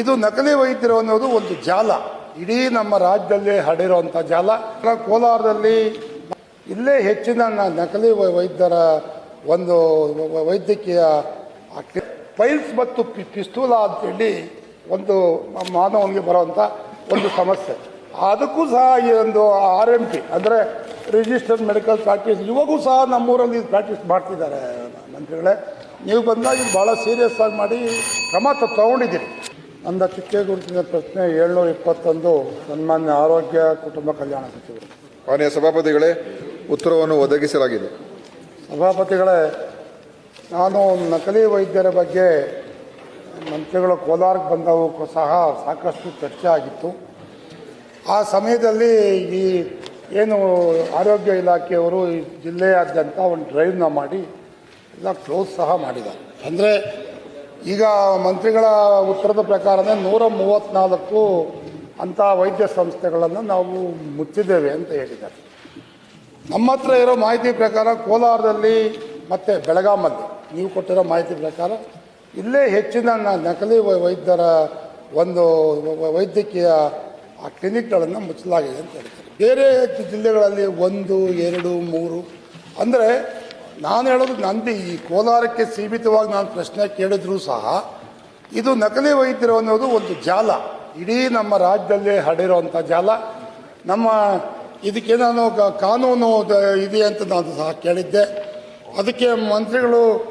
ಇದು ನಕಲಿ ವೈದ್ಯರು ಅನ್ನೋದು ಒಂದು ಜಾಲ. ಇಡೀ ನಮ್ಮ ರಾಜ್ಯದಲ್ಲಿ ಹರಡಿರುವಂಥ ಜಾಲ. ಕೋಲಾರದಲ್ಲಿ ಇಲ್ಲೇ ಹೆಚ್ಚಿನ ನಕಲಿ ವೈದ್ಯರ ಒಂದು ವೈದ್ಯಕೀಯ ಪೈಲ್ಸ್ ಮತ್ತು ಪಿ ಪಿಸ್ತೂಲ ಅಂತೇಳಿ ಒಂದು ಮಾನವನಿಗೆ ಬರುವಂಥ ಒಂದು ಸಮಸ್ಯೆ. ಅದಕ್ಕೂ ಸಹ ಈ ಒಂದು ಆರ್ ಎಂ ಪಿ, ಅಂದರೆ ರಿಜಿಸ್ಟರ್ಡ್ ಮೆಡಿಕಲ್ ಪ್ರಾಕ್ಟೀಸ್ ಇವಾಗೂ ಸಹ ನಮ್ಮೂರಲ್ಲಿ ಪ್ರಾಕ್ಟೀಸ್ ಮಾಡ್ತಿದ್ದಾರೆ ಮಂತ್ರಿಗಳೇ. ನೀವು ಬಂದಾಗ ಇದು ಭಾಳ ಸೀರಿಯಸ್ ಆಗಿ ಮಾಡಿ ಕ್ರಮ ತಗೊಂಡಿದ್ದೀರಿ. ನನ್ನ ಚಿಕ್ಕ ಗುರುತಿನ ಪ್ರಶ್ನೆ ಏಳ್ನೂರ ಇಪ್ಪತ್ತೊಂದು ಸನ್ಮಾನ್ಯ ಆರೋಗ್ಯ ಕುಟುಂಬ ಕಲ್ಯಾಣ ಸಚಿವರು. ಮಾನ್ಯ ಸಭಾಪತಿಗಳೇ ಉತ್ತರವನ್ನು ಒದಗಿಸಲಾಗಿದೆ. ಸಭಾಪತಿಗಳೇ ನಾನು ನಕಲಿ ವೈದ್ಯರ ಬಗ್ಗೆ ಮಂತ್ರಿಗಳು ಕೋಲಾರಕ್ಕೆ ಬಂದವು ಸಹ ಸಾಕಷ್ಟು ಚರ್ಚೆ ಆಗಿತ್ತು. ಆ ಸಮಯದಲ್ಲಿ ಈ ಏನು ಆರೋಗ್ಯ ಇಲಾಖೆಯವರು ಈ ಜಿಲ್ಲೆಯಾದ್ಯಂತ ಒಂದು ಡ್ರೈವ್ನ ಮಾಡಿ ಎಲ್ಲ ಕ್ಲೋಸ್ ಸಹ ಮಾಡಿದ್ದಾರೆ. ಅಂದರೆ ಈಗ ಮಂತ್ರಿಗಳ ಉತ್ತರದ ಪ್ರಕಾರನೇ ನೂರ ಮೂವತ್ತ್ನಾಲ್ಕು ಅಂಥ ವೈದ್ಯ ಸಂಸ್ಥೆಗಳನ್ನು ನಾವು ಮುಚ್ಚಿದ್ದೇವೆ ಅಂತ ಹೇಳಿದ್ದಾರೆ. ನಮ್ಮ ಹತ್ರ ಇರೋ ಮಾಹಿತಿ ಪ್ರಕಾರ ಕೋಲಾರದಲ್ಲಿ ಮತ್ತು ಬೆಳಗಾಮಲ್ಲಿ ನೀವು ಕೊಟ್ಟಿರೋ ಮಾಹಿತಿ ಪ್ರಕಾರ ಇಲ್ಲೇ ಹೆಚ್ಚಿನ ನಕಲಿ ವೈದ್ಯರ ಒಂದು ವೈದ್ಯಕೀಯ ಆ ಕ್ಲಿನಿಕ್ಗಳನ್ನು ಮುಚ್ಚಲಾಗಿದೆ ಅಂತ ಹೇಳ್ತಾರೆ ಬೇರೆ ಜಿಲ್ಲೆಗಳಲ್ಲಿ ಒಂದು, ಎರಡು, ಮೂರು, ಅಂದರೆ ನಾನು ಹೇಳೋದು ನಂದು, ಈ ಕೋಲಾರಕ್ಕೆ ಸೀಮಿತವಾಗಿ ನಾನು ಪ್ರಶ್ನೆ ಕೇಳಿದ್ರೂ ಸಹ, ಇದು ನಕಲಿ ವೈದ್ಯರು ಅನ್ನೋದು ಒಂದು ಜಾಲ. ಇಡೀ ನಮ್ಮ ರಾಜ್ಯದಲ್ಲೇ ಹರಡಿರುವಂಥ ಜಾಲ. ನಮ್ಮ ಇದಕ್ಕೆ ನಾನು ಕಾನೂನು ಇದೆ ಅಂತ ನಾನು ಸಹ ಕೇಳಿದ್ದೆ. ಅದಕ್ಕೆ ಮಂತ್ರಿಗಳು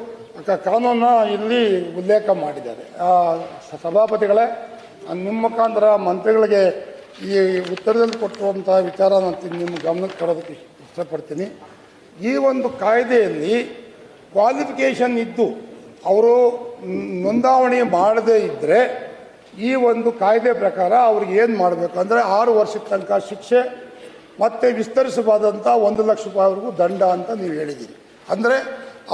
ಕಾನೂನ ಇಲ್ಲಿ ಉಲ್ಲೇಖ ಮಾಡಿದ್ದಾರೆ. ಸಭಾಪತಿಗಳೇ ನಿಮ್ಮ ಮುಖಾಂತರ ಮಂತ್ರಿಗಳಿಗೆ ಈ ಉತ್ತರದಲ್ಲಿ ಕೊಟ್ಟಿರುವಂಥ ವಿಚಾರ ನಾನು ನಿಮ್ಮ ಗಮನಕ್ಕೆ ಇಷ್ಟ- ಇಷ್ಟಪಡ್ತೀನಿ. ಈ ಒಂದು ಕಾಯ್ದೆಯಲ್ಲಿ ಕ್ವಾಲಿಫಿಕೇಷನ್ ಇದ್ದು ಅವರು ನೋಂದಾವಣಿ ಮಾಡದೇ ಇದ್ದರೆ ಈ ಒಂದು ಕಾಯ್ದೆ ಪ್ರಕಾರ ಅವ್ರಿಗೆ ಏನು ಮಾಡಬೇಕು? ಅಂದರೆ ಆರು ವರ್ಷದ ತನಕ ಶಿಕ್ಷೆ ಮತ್ತೆ ವಿಸ್ತರಿಸಬಾದಂಥ ಒಂದು ಲಕ್ಷ ರೂಪಾಯಿವರೆಗೂ ದಂಡ ಅಂತ ನೀವು ಹೇಳಿದ್ದೀರಿ ಅಂದರೆ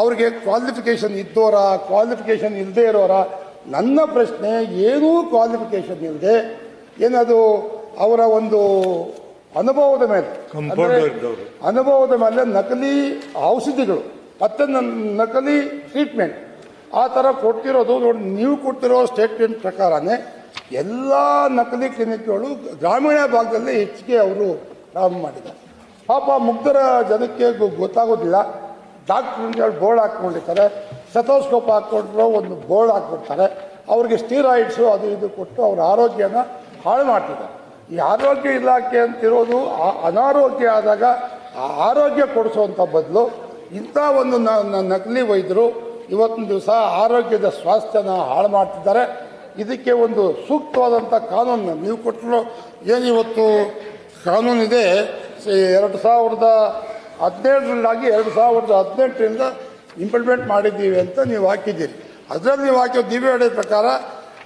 ಅವ್ರಿಗೆ ಕ್ವಾಲಿಫಿಕೇಷನ್ ಇದ್ದೋರ ಕ್ವಾಲಿಫಿಕೇಷನ್ ಇಲ್ಲದೆ ಇರೋರ, ನನ್ನ ಪ್ರಶ್ನೆ, ಏನೂ ಕ್ವಾಲಿಫಿಕೇಷನ್ ಇಲ್ಲದೆ ಏನದು ಅವರ ಒಂದು ಅನುಭವದ ಮೇಲೆ. ಅನುಭವದ ಮೇಲೆ ನಕಲಿ ಔಷಧಿಗಳು ಮತ್ತೆ ನಕಲಿ ಟ್ರೀಟ್ಮೆಂಟ್ ಆ ಥರ ಕೊಡ್ತಿರೋದು ನೋಡಿ ನೀವು ಕೊಡ್ತಿರೋ ಸ್ಟೇಟ್ಮೆಂಟ್ ಪ್ರಕಾರನೇ ಎಲ್ಲ ನಕಲಿ ಕ್ಲಿನಿಕ್ಗಳು ಗ್ರಾಮೀಣ ಭಾಗದಲ್ಲಿ ಹೆಚ್ಚಿಗೆ ಅವರು ಪ್ರಾರಂಭ ಮಾಡಿದ್ದಾರೆ. ಪಾಪ ಮುಗ್ಧರ ಜನಕ್ಕೆ ಗೊ- ಗೊತ್ತಾಗೋದಿಲ್ಲ. Doctor board ಹಾಕ್ಕೊಂಡಿರ್ತಾರೆ. ಸೆಥೋಸ್ಕೋಪ್ ಹಾಕ್ಕೊಂಡ್ರು ಒಂದು ಬೋರ್ಡ್ ಹಾಕ್ಬಿಡ್ತಾರೆ ಅವ್ರಿಗೆ ಸ್ಟೀರಾಯ್ಡ್ಸು ಅದು ಇದು ಕೊಟ್ಟು ಅವ್ರ ಆರೋಗ್ಯನ ಹಾಳು ಮಾಡ್ತಿದ್ದಾರೆ. ಈ ಆರೋಗ್ಯ ಇಲಾಖೆ ಅಂತಿರೋದು ಅನಾರೋಗ್ಯ ಆದಾಗ ಆ ಆರೋಗ್ಯ ಕೊಡಿಸುವಂಥ ಬದಲು ಇಂಥ ಒಂದು ನಕಲಿ ವೈದ್ಯರು ಇವತ್ತಿನ ದಿವಸ ಆರೋಗ್ಯದ ಸ್ವಾಸ್ಥ್ಯನ ಹಾಳು ಮಾಡ್ತಿದ್ದಾರೆ. ಇದಕ್ಕೆ ಒಂದು ಸೂಕ್ತವಾದಂಥ ಕಾನೂನು ನೀವು ಕೊಟ್ಟಿರೋ ಏನು ಇವತ್ತು ಕಾನೂನಿದೆ ಎರಡು ಸಾವಿರದ ಹದಿನೇಳರಲ್ಲಾಗಿ ಎರಡು ಸಾವಿರದ ಹದಿನೆಂಟರಿಂದ ಇಂಪ್ಲಿಮೆಂಟ್ ಮಾಡಿದ್ದೀವಿ ಅಂತ ನೀವು ಹಾಕಿದ್ದೀರಿ. ಅದರಲ್ಲಿ ನೀವು ಹಾಕಿರೋ ದಿವ್ಯ ಪ್ರಕಾರ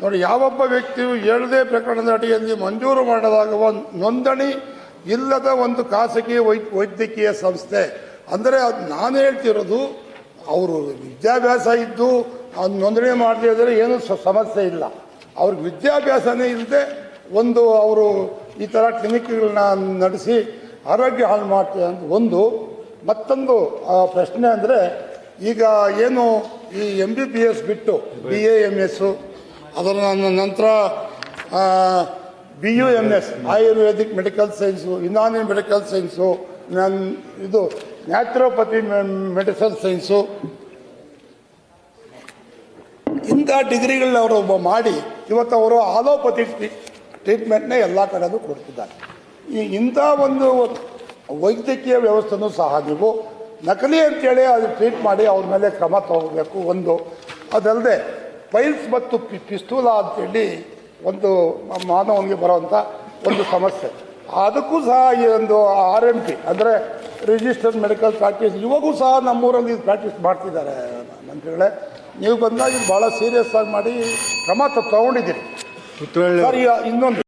ನೋಡಿ, ಯಾವೊಬ್ಬ ವ್ಯಕ್ತಿಯು ಏಳದೇ ಪ್ರಕರಣದ ಅಡಿಯಲ್ಲಿ ಮಂಜೂರು ಮಾಡಲಾಗುವ ನೋಂದಣಿ ಇಲ್ಲದ ಒಂದು ಖಾಸಗಿ ವೈದ್ಯಕೀಯ ಸಂಸ್ಥೆ. ಅಂದರೆ ಅದು ನಾನು ಹೇಳ್ತಿರೋದು, ಅವರು ವಿದ್ಯಾಭ್ಯಾಸ ಇದ್ದು ಅದು ನೋಂದಣಿ ಮಾಡದೇ ಇದ್ದರೆ ಏನೂ ಸಮಸ್ಯೆ ಇಲ್ಲ. ಅವ್ರಿಗೆ ವಿದ್ಯಾಭ್ಯಾಸನೇ ಇಲ್ಲದೆ ಒಂದು ಅವರು ಈ ಥರ ಕ್ಲಿನಿಕ್ಗಳನ್ನ ನಡೆಸಿ ಆರೋಗ್ಯ ಹಾಳು ಮಾಡ್ತೇವೆ ಅಂತ ಒಂದು. ಮತ್ತೊಂದು ಪ್ರಶ್ನೆ ಅಂದರೆ ಈಗ ಏನು ಈ ಎಂ ಬಿ ಬಿ ಎಸ್ ಬಿಟ್ಟು ಬಿ ಎ ಎಂ ಎಸ್ಸು ಅದರ ನಂತರ B U M S ayurvedic medical science Unani medical science ನನ್ ಇದು ನ್ಯಾಚುರೋಪತಿ ಮೆಡಿಕಲ್ ಸೈನ್ಸು ಇಂಥ ಡಿಗ್ರಿಗಳನ್ನ ಅವರು ಒಬ್ಬ ಮಾಡಿ, ಇವತ್ತು ಅವರು ಆಲೋಪತಿ ಟ್ರೀಟ್ಮೆಂಟ್ನ ಎಲ್ಲ ಕಡೆದು ಕೊಡ್ತಿದ್ದಾರೆ. ಈ ಇಂಥ ಒಂದು ವೈದ್ಯಕೀಯ ವ್ಯವಸ್ಥೆನೂ ಸಹ ನೀವು ನಕಲಿ ಅಂತೇಳಿ ಅದು ಟ್ರೀಟ್ ಮಾಡಿ ಅವ್ರ ಮೇಲೆ ಕ್ರಮ ತಗೋಬೇಕು ಒಂದು. ಅದಲ್ಲದೆ ಪೈಲ್ಸ್ ಮತ್ತು ಪಿ ಪಿಸ್ತೂಲ ಅಂತೇಳಿ ಒಂದು ಮಾನವನಿಗೆ ಬರುವಂಥ ಒಂದು ಸಮಸ್ಯೆ. ಅದಕ್ಕೂ ಸಹ ಈ ಒಂದು ಆರ್ ಎಂ ಪಿ ಅಂದರೆ ರಿಜಿಸ್ಟರ್ಡ್ ಮೆಡಿಕಲ್ ಪ್ರಾಕ್ಟೀಸ್ ಇವಾಗೂ ಸಹ ನಮ್ಮೂರಲ್ಲಿ ಇದು ಪ್ರಾಕ್ಟೀಸ್ ಮಾಡ್ತಿದ್ದಾರೆ. ಮಂತ್ರಿಗಳೇ ನೀವು ಬಂದಾಗ ಇದು ಭಾಳ ಸೀರಿಯಸ್ ಆಗಿ ಮಾಡಿ ಕ್ರಮ ತಗೊಂಡಿದ್ದೀರಿ. ಇನ್ನೊಂದು.